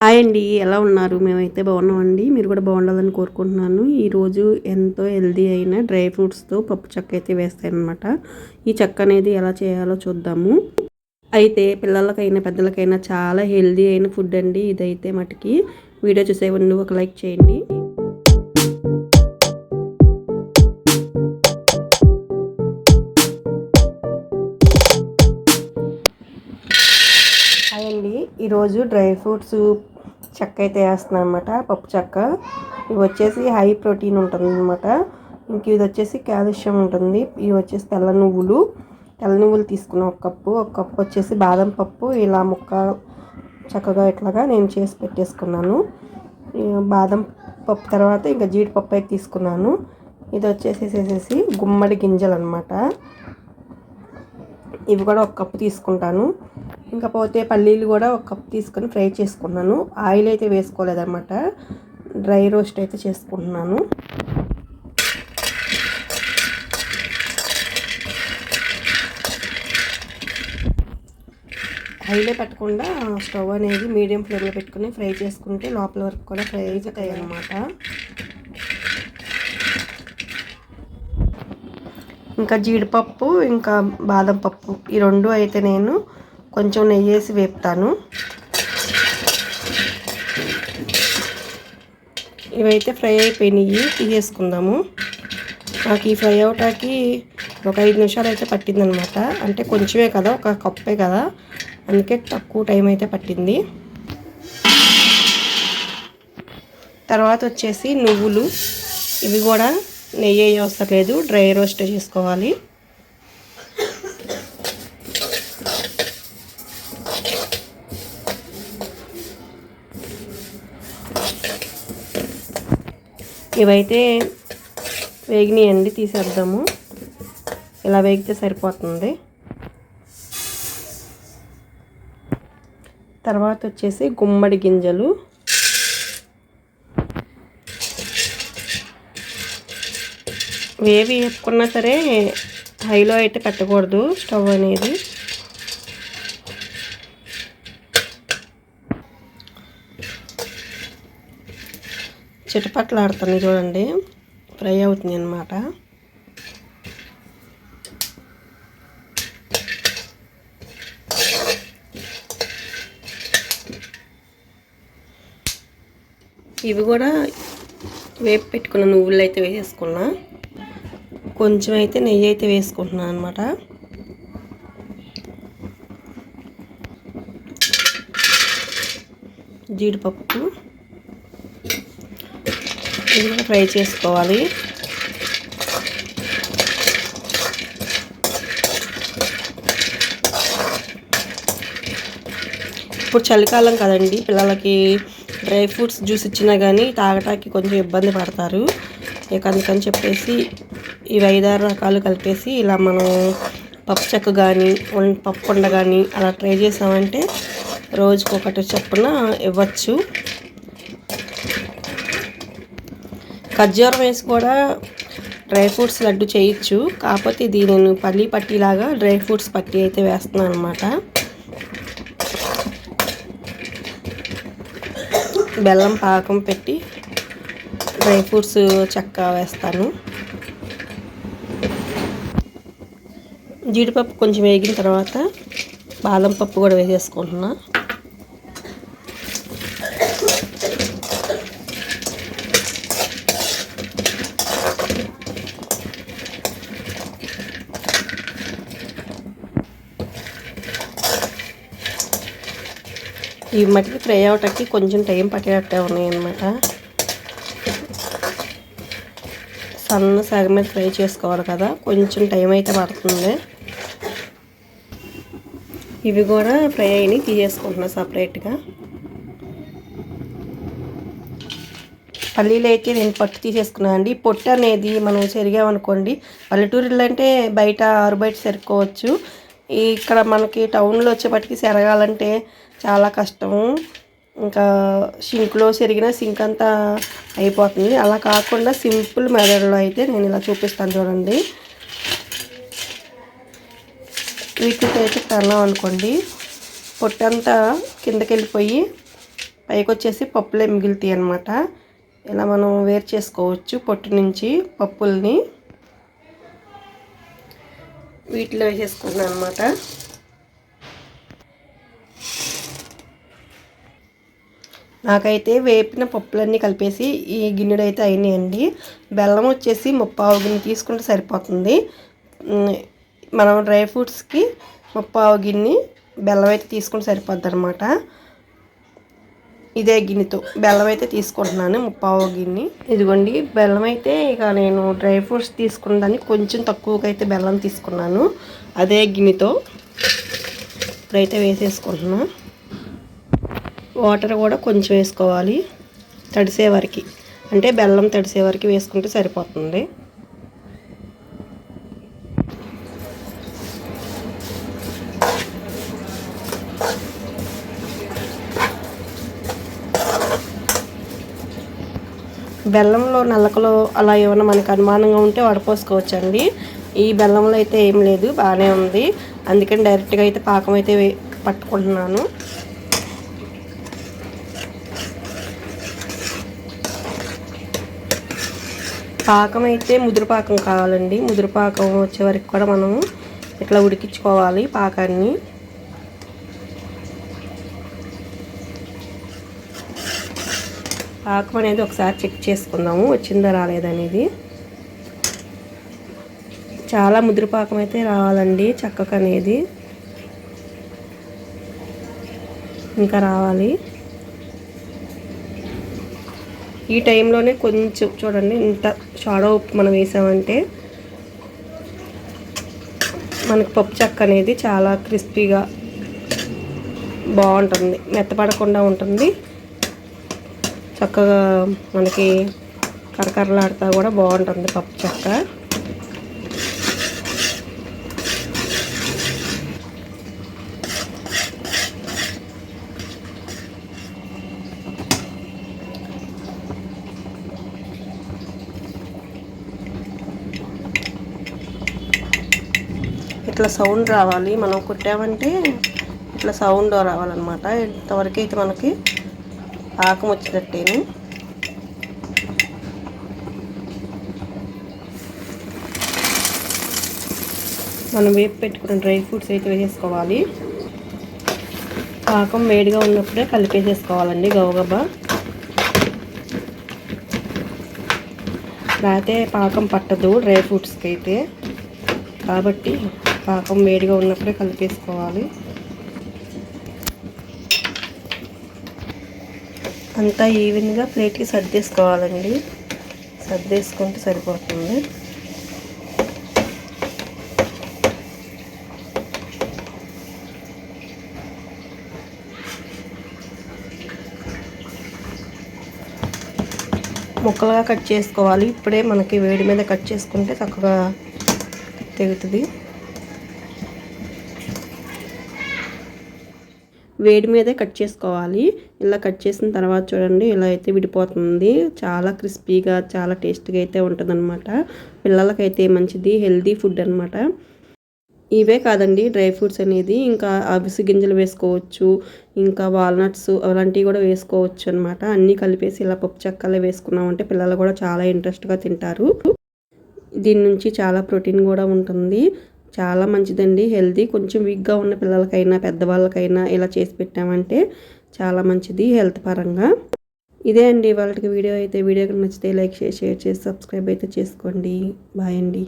Hi అండి ఎలా ఉన్నారు? మేమైతే బాగున్నామండి. మీరు కూడా బాగుండాలని కోరుకుంటున్నాను. ఈరోజు ఎంతో హెల్దీ అయిన డ్రై ఫ్రూట్స్తో పప్పు చెక్క అయితే వేస్తాయన్నమాట ఈ చెక్క అనేది ఎలా చేయాలో చూద్దాము. అయితే పిల్లలకైనా పెద్దలకైనా చాలా హెల్దీ అయిన ఫుడ్ అండి ఇదైతే మటుకి. వీడియో చూసే ఒక లైక్ చేయండి. ఈరోజు డ్రై ఫ్రూట్స్ చెక్క అయితే వేస్తున్నాను అనమాట పప్పు చెక్క. ఇవి వచ్చేసి హై ప్రోటీన్ ఉంటుంది అనమాట ఇంక ఇది వచ్చేసి కాల్షియం ఉంటుంది. ఇవి వచ్చేసి తెల్ల నువ్వులు. తెల్ల నువ్వులు తీసుకున్న ఒక కప్పు. ఒక కప్పు వచ్చేసి బాదం పప్పు. ఇలా ముక్క చక్కగా ఇట్లాగా నేను చేసి పెట్టేసుకున్నాను. బాదం పప్పు తర్వాత ఇంకా జీడిపప్పు అయితే తీసుకున్నాను. ఇది వచ్చేసేసేసి గుమ్మడి గింజలు అనమాట ఇవి కూడా ఒక కప్పు తీసుకుంటాను. ఇంకా పోతే పల్లీలు కూడా ఒక కప్ తీసుకొని ఫ్రై చేసుకున్నాను. ఆయిల్ అయితే వేసుకోలేదన్నమాట. డ్రై రోస్ట్ అయితే చేసుకుంటున్నాను. ఆయిలే పెట్టకుండా స్టవ్ అనేది మీడియం ఫ్లేమ్లో పెట్టుకుని ఫ్రై చేసుకుంటే లోపల వరకు కూడా ఫ్రై అవుతాయి అన్నమాట ఇంకా జీడిపప్పు ఇంకా బాదం పప్పు ఈ రెండు అయితే నేను కొంచెం నెయ్యి వేసి వేపుతాను. ఇవైతే ఫ్రై అయిపోయినాయి తీసేసుకుందాము. నాకు ఈ ఫ్రై అవటానికి ఒక ఐదు నిమిషాలు అయితే పట్టిందనమాట. అంటే కొంచెమే కదా ఒక కప్పే కదా. అందుకే తక్కువ టైం అయితే పట్టింది. తర్వాత వచ్చేసి నువ్వులు. ఇవి కూడా నెయ్యి అవసరం లేదు డ్రై రోస్ట్ చేసుకోవాలి. ఇవైతే వేగినాయండి తీసేద్దాము. ఇలా వేగితే సరిపోతుంది. తర్వాత వచ్చేసి గుమ్మడి గింజలు. వేవి వేపుకున్నా సరే హైలో అయితే పెట్టకూడదు స్టవ్ అనేది. చిటపట్లాడుతుంది చూడండి. ఫ్రై అవుతుంది అనమాట ఇవి కూడా వేపు పెట్టుకున్న నువ్వులు అయితే వేసేసుకున్నా. కొంచెం అయితే నెయ్యి అయితే వేసుకుంటున్నాను అనమాట జీడిపప్పు. ఇది కూడా ఫ్రై చేసుకోవాలి. ఇప్పుడు చలికాలం కదండి పిల్లలకి డ్రై ఫ్రూట్స్ జ్యూస్ ఇచ్చినా కానీ తాగటానికి కొంచెం ఇబ్బంది పడతారు. ఇక అందుకని చెప్పేసి ఇవి ఐదారు రకాలు కలిపేసి ఇలా మనం పప్పు చెక్క కానీ పప్పు ఉండ కానీ అలా ట్రై చేసామంటే రోజుకి ఒకటి చొప్పున ఇవ్వచ్చు. ఖర్జూరం వేసి కూడా డ్రై ఫ్రూట్స్ లడ్డు చేయొచ్చు. కాకపోతే ఇది నేను పల్లి పట్టీలాగా డ్రై ఫ్రూట్స్ పట్టీ అయితే వేస్తున్నాను అనమాట బెల్లం పాకం పెట్టి డ్రై ఫ్రూట్స్ చెక్క వేస్తాను. జీడిపప్పు కొంచెం వేగిన తర్వాత బాదం పప్పు కూడా వేసేసుకుంటున్నాను ఈ మట్టికి ఫ్రై అవటానికి కొంచెం టైం పట్టేటట్టే ఉన్నాయన్నమాట. సన్న సగం మీద ఫ్రై చేసుకోవాలి కదా కొంచెం టైం అయితే పడుతుంది. ఇవి కూడా ఫ్రై అయినాయి తీసేసుకుంటున్నాను సపరేట్గా పల్లీలు అయితే నేను పట్టు తీసేసుకున్నాను అండి. పొట్టు అనేది మనం చెరిగామనుకోండి పల్లెటూరులో అంటే బయట ఆరు బయట సరుకోవచ్చు ఇక్కడ మనకి టౌన్లో వచ్చేపటికి సెరగాలంటే చాలా కష్టము ఇంకా సింక్లో చెరిగిన సింక్ అంతా అయిపోతుంది. అలా కాకుండా సింపుల్ మెథడ్లో అయితే నేను ఇలా చూపిస్తాను చూడండి. వీటితో అయితే తన్నాం అనుకోండి. పొట్టంతా కిందకి వెళ్ళిపోయి పైకి వచ్చేసి పప్పులే మిగులుతాయి అనమాట ఇలా మనం వేరు చేసుకోవచ్చు పొట్టు నుంచి పప్పుల్ని. వీటిలో వేసేసుకున్నాను అనమాట నాకైతే వేపిన పప్పులన్నీ కలిపేసి ఈ గిన్నెడు అయితే అయినాయండి. బెల్లం వచ్చేసి ముప్పావు గిన్నె తీసుకుంటే సరిపోతుంది. మనం డ్రై ఫ్రూట్స్కి ముప్పావు గిన్నె బెల్లం అయితే తీసుకుంటే సరిపోద్ది అనమాట ఇదే గిన్నెతో బెల్లం అయితే తీసుకుంటున్నాను ముప్పావు గిన్నె. ఇదిగోండి బెల్లం అయితే ఇక నేను డ్రై ఫ్రూట్స్ తీసుకున్న కొంచెం తక్కువగా అయితే బెల్లం తీసుకున్నాను. అదే గిన్నెతో ఇప్పుడైతే వేసేసుకుంటున్నాను వాటర్ కూడా కొంచెం వేసుకోవాలి. తడిసే వరకు. అంటే బెల్లం తడిసే వరకు వేసుకుంటే సరిపోతుంది. బెల్లంలో నల్లకలో అలా ఏమైనా మనకు అనుమానంగా ఉంటే వడపోసుకోవచ్చండి. ఈ బెల్లంలో అయితే ఏం లేదు బాగానే ఉంది. అందుకని డైరెక్ట్గా అయితే పాకం అయితే పట్టుకుంటున్నాను. పాకం అయితే ముదురుపాకం కావాలండి. ముదురుపాకం వచ్చే వరకు కూడా మనము ఇట్లా ఉడికించుకోవాలి పాకాన్ని. పాకం అనేది ఒకసారి చెక్ చేసుకుందాము. వచ్చిందా రాలేదనేది చాలా ముదురు పాకం అయితే రావాలండి చక్కగా అనేది ఇంకా రావాలి. ఈ టైంలోనే కొంచెం చూడండి ఇంత షాడో ఉప్పు మనం వేసామంటే మనకు పప్పు చెక్క అనేది చాలా క్రిస్పీగా బాగుంటుంది మెత్తపడకుండా ఉంటుంది. చక్కగా మనకి కరకరలాడుతా కూడా బాగుంటుంది పప్పు చెక్క. సౌండ్ రావాలి. మనం కుట్టామంటే ఇట్లా సౌండ్ రావాలన్నమాట. ఇంతవరకు అయితే మనకి పాకం వచ్చినట్టేను మనం వేపు పెట్టుకున్న డ్రై ఫ్రూట్స్ అయితే వేసేసుకోవాలి. పాకం వేడిగా ఉన్నప్పుడే కలిపేసేసుకోవాలండి గవగబ్బా లేకపోతే పాకం పట్టదు డ్రై ఫ్రూట్స్కి అయితే. కాబట్టి పాకం వేడిగా ఉన్నప్పుడే కలిపేసుకోవాలి. అంతా ఈవెన్గా ప్లేట్కి సర్దేసుకోవాలండి. సర్దేసుకుంటే సరిపోతుంది. ముక్కలుగా కట్ చేసుకోవాలి. ఇప్పుడే మనకి వేడి మీద కట్ చేసుకుంటే చక్కగా తెగుతుంది. వేడి మీదే కట్ చేసుకోవాలి. ఇలా కట్ చేసిన తర్వాత చూడండి ఇలా అయితే విడిపోతుంది. చాలా క్రిస్పీగా చాలా టేస్ట్గా అయితే ఉంటుంది అనమాట పిల్లలకైతే మంచిది హెల్దీ ఫుడ్ అనమాట ఇవే కాదండి డ్రై ఫ్రూట్స్ అనేది. ఇంకా అవిసి గింజలు వేసుకోవచ్చు ఇంకా వాల్నట్స్ అలాంటివి కూడా వేసుకోవచ్చు అనమాట అన్నీ కలిపేసి ఇలా పప్పు చెక్కలే వేసుకున్నామంటే పిల్లలు కూడా చాలా ఇంట్రెస్ట్గా తింటారు. దీని నుంచి చాలా ప్రోటీన్ కూడా ఉంటుంది. చాలా మంచిదండి. హెల్తీ. కొంచెం వీక్గా ఉన్న పిల్లలకైనా పెద్దవాళ్ళకైనా ఇలా చేసి పెట్టామంటే చాలా మంచిది హెల్త్ పరంగా. ఇదే అండి వాళ్ళకి వీడియో అయితే. వీడియో నచ్చితే లైక్ షేర్ షేర్ చేసి సబ్స్క్రైబ్ అయితే చేసుకోండి. బాయ్ అండి.